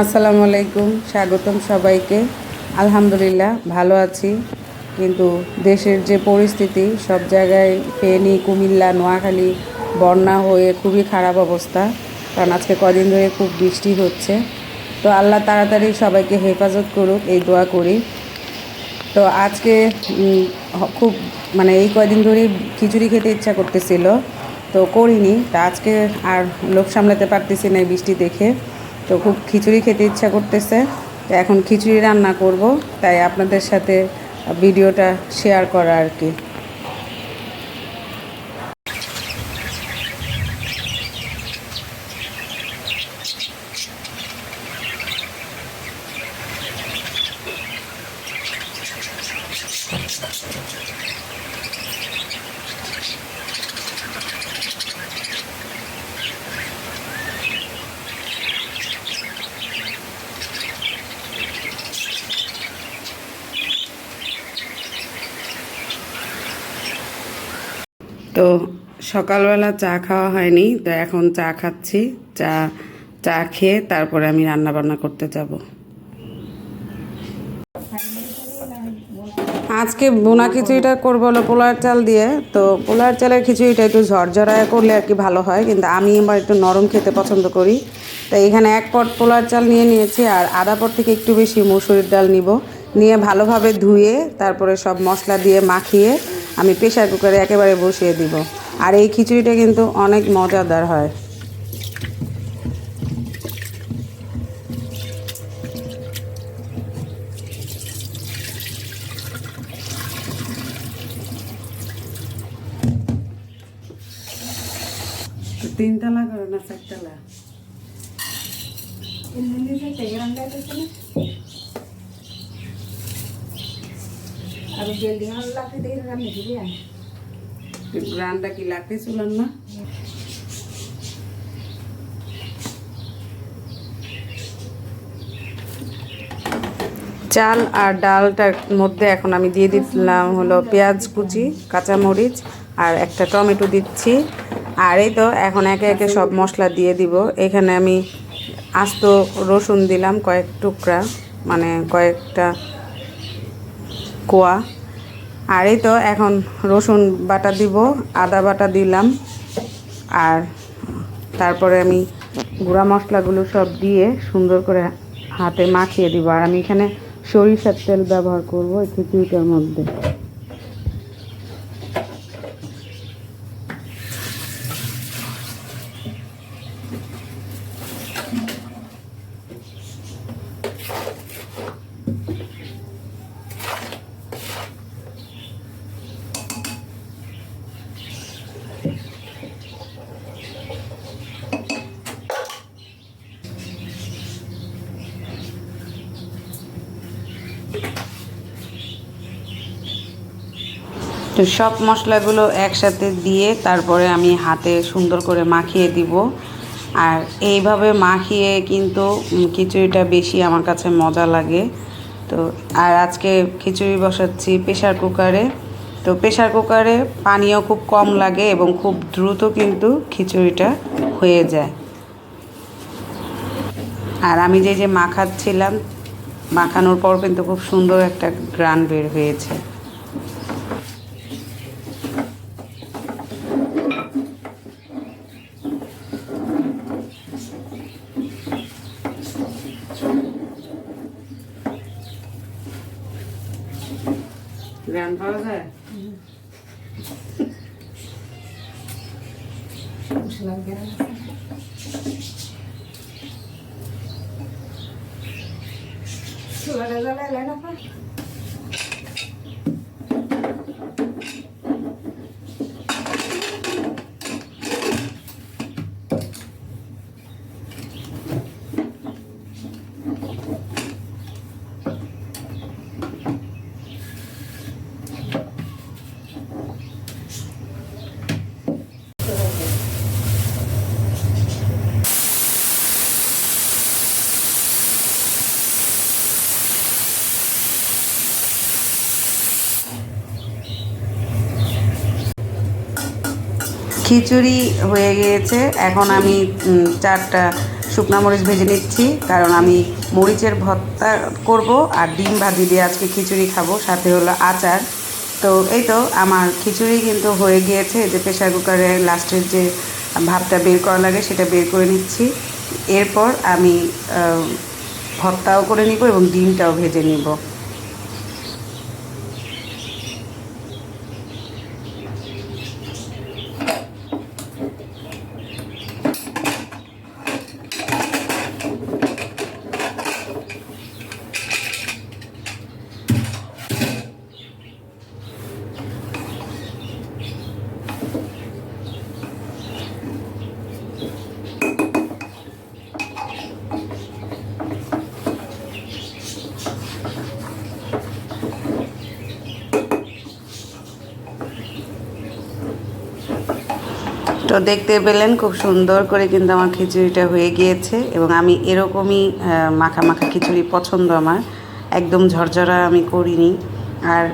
আসসালামু আলাইকুম, স্বাগতম সবাইকে। আলহামদুলিল্লাহ, ভালো আছি। কিন্তু দেশের যে পরিস্থিতি, সব জায়গায় ফেনী, কুমিল্লা, নোয়াখালী, বন্যা হয়ে খুবই খারাপ অবস্থা। কারণ আজকে কদিন ধরে খুব বৃষ্টি হচ্ছে। তো আল্লাহ তাড়াতাড়ি সবাইকে হেফাজত করুক, এই দোয়া করি। তো আজকে খুব মানে এই কয়দিন ধরেই খিচুড়ি খেতে ইচ্ছা করতেছিল, তো করিনি। তা আজকে আর লোক সামলাতে পারতেছি না বৃষ্টি দেখে। তো খুব খিচুড়ি খেতে ইচ্ছা করতেছে। তো এখন খিচুড়ি রান্না করব, তাই আপনাদের সাথে ভিডিওটা শেয়ার করা আর কি। তো সকালবেলা চা খাওয়া হয়নি, তো এখন চা খাচ্ছি। চা চা খেয়ে তারপরে আমি রান্না বান্না করতে যাব। আজকে বোনা খিচুড়িটা করব হলো পোলার চাল দিয়ে। তো পোলার চালের খিচুড়িটা একটু ঝরঝরায় করলে আর কি ভালো হয়, কিন্তু আমি আবার একটু নরম খেতে পছন্দ করি। তো এখানে এক পট পোলার চাল নিয়ে নিয়েছি, আর আধা পট থেকে একটু বেশি মুসুরির ডাল নিব। নিয়ে ভালোভাবে ধুয়ে, তারপরে সব মশলা দিয়ে মাখিয়ে আমি প্রেশার কুকারে একেবারে বসিয়ে দিব। আর এই খিচুড়িটা কিন্তু অনেক মজাদার হয়। তিনতলা করে না চারতলা? রান্না কি লাগতে চুলার না? চাল আর ডালটার মধ্যে এখন আমি দিয়ে দিলাম হলো পেঁয়াজ কুচি কাঁচামরিচ আর একটা টমেটো দিচ্ছি। আর এই তো এখন একে একে সব মশলা দিয়ে দিব। এখানে আমি আস্ত রসুন দিলাম কয়েক টুকরা মানে কয়েকটা কোয়া। আর এই তো এখন রসুন বাটা দিব, আদা বাটা দিলাম। আর তারপরে আমি গুঁড়া মশলাগুলো সব দিয়ে সুন্দর করে হাতে মাখিয়ে দিব। আর আমি এখানে সরিষার তেল ব্যবহার করব একটু খিচুড়িটার মধ্যে। তো সব মশলাগুলো একসাথে দিয়ে তারপরে আমি হাতে সুন্দর করে মাখিয়ে দিব। আর এইভাবে মাখিয়ে কিন্তু খিচুড়িটা বেশি আমার কাছে মজা লাগে। তো আর আজকে খিচুড়ি বসাচ্ছি প্রেশার কুকারে। তো প্রেশার কুকারে পানিও খুব কম লাগে এবং খুব দ্রুত কিন্তু খিচুড়িটা হয়ে যায়। আর আমি যে যে মাখাচ্ছিলাম, মাখানোর পর কিন্তু খুব সুন্দর একটা গ্রান বের হয়েছে। গ্রান পাওয়া যায় মশলা গেরাম চুলাটা জ্বালাইলে খিচুড়ি হয়ে গিয়েছে। এখন আমি চারটা শুকনো মরিচ ভেজে নিচ্ছি, কারণ আমি মরিচের ভর্তা করব আর ডিম ভাজি দিয়ে আজকে খিচুড়ি খাব, সাথে হলো আচার। তো এই তো, আমার খিচুড়ি কিন্তু হয়ে গিয়েছে। যে প্রেশার কুকারে লাস্টের যে ভাতটা বের করা লাগে, সেটা বের করে নিচ্ছি। এরপর আমি ভর্তাও করে নিব এবং ডিমটাও ভেজে নিব। তো দেখতে পেলেন, খুব সুন্দর করে কিন্তু আমার খিচুড়িটা হয়ে গিয়েছে এবং আমি এরকমই মাখা মাখা খিচুড়ি পছন্দ আমার। একদম ঝরঝরা আমি করিনি। আর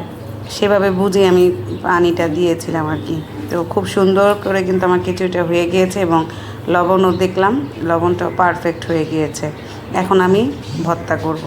সেভাবে বুঝে আমি পানিটা দিয়েছিলাম আর কি। তো খুব সুন্দর করে কিন্তু আমার খিচুড়িটা হয়ে গিয়েছে এবং লবণও দেখলাম, লবণটাও পারফেক্ট হয়ে গিয়েছে। এখন আমি ভর্তা করব।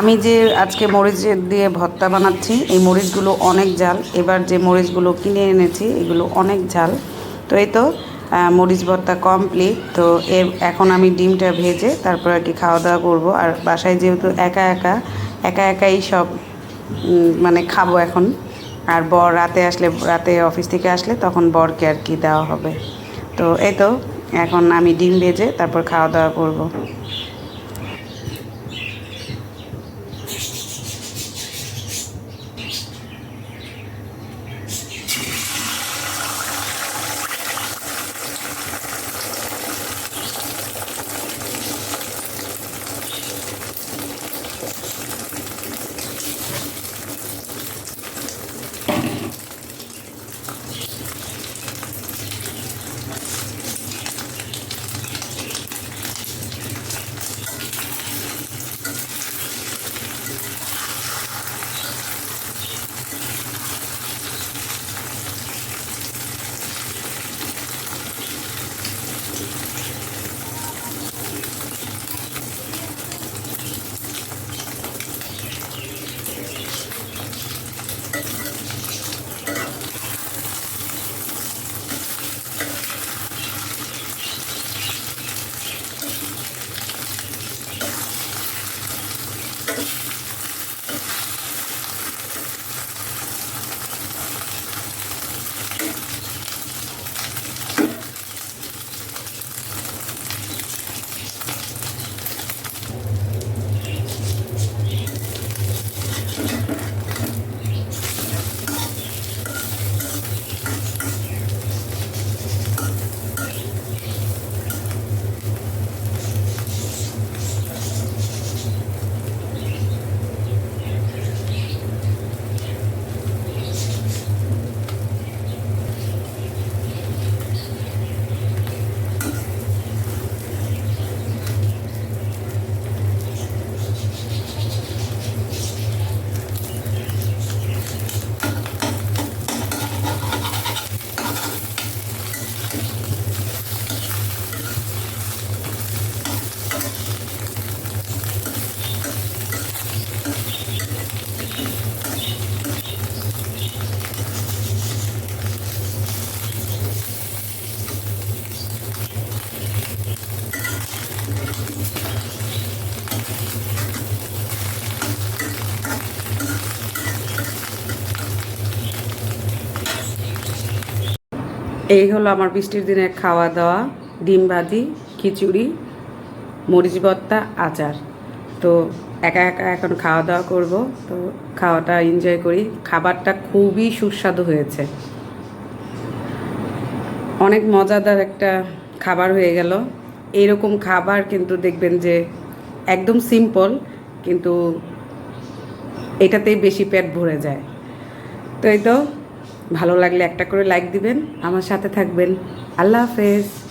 আমি যে আজকে মরিচ দিয়ে ভর্তা বানাচ্ছি, এই মরিচগুলো অনেক ঝাল। এবার যে মরিচগুলো কিনে এনেছি, এগুলো অনেক ঝাল। তো এই তো মরিচ ভর্তা কমপ্লিট তো এর, এখন আমি ডিমটা ভেজে তারপর আর কি খাওয়া দাওয়া করব। আর বাসায় যেহেতু একা একা একা একাই সব মানে খাব এখন। আর বর রাতে আসলে, রাতে অফিস থেকে আসলে তখন বরকে আর কি দেওয়া হবে। তো এই তো, এখন আমি ডিম ভেজে তারপর খাওয়া দাওয়া করব। এই হলো আমার বৃষ্টির দিনের খাওয়া দাওয়া, ডিম ভাজি, খিচুড়ি, মরিচ ভর্তা, আচার। তো একা একা এখন খাওয়া দাওয়া করব। তো খাওয়াটা এনজয় করি। খাবারটা খুবই সুস্বাদু হয়েছে। অনেক মজাদার একটা খাবার হয়ে গেল। এইরকম খাবার কিন্তু দেখবেন যে একদম সিম্পল কিন্তু এটাতেই বেশি পেট ভরে যায়। তো এই তো ভালো লাগলে একটা করে লাইক দিবেন আমার সাথে থাকবেন। আল্লাহ হাফেজ।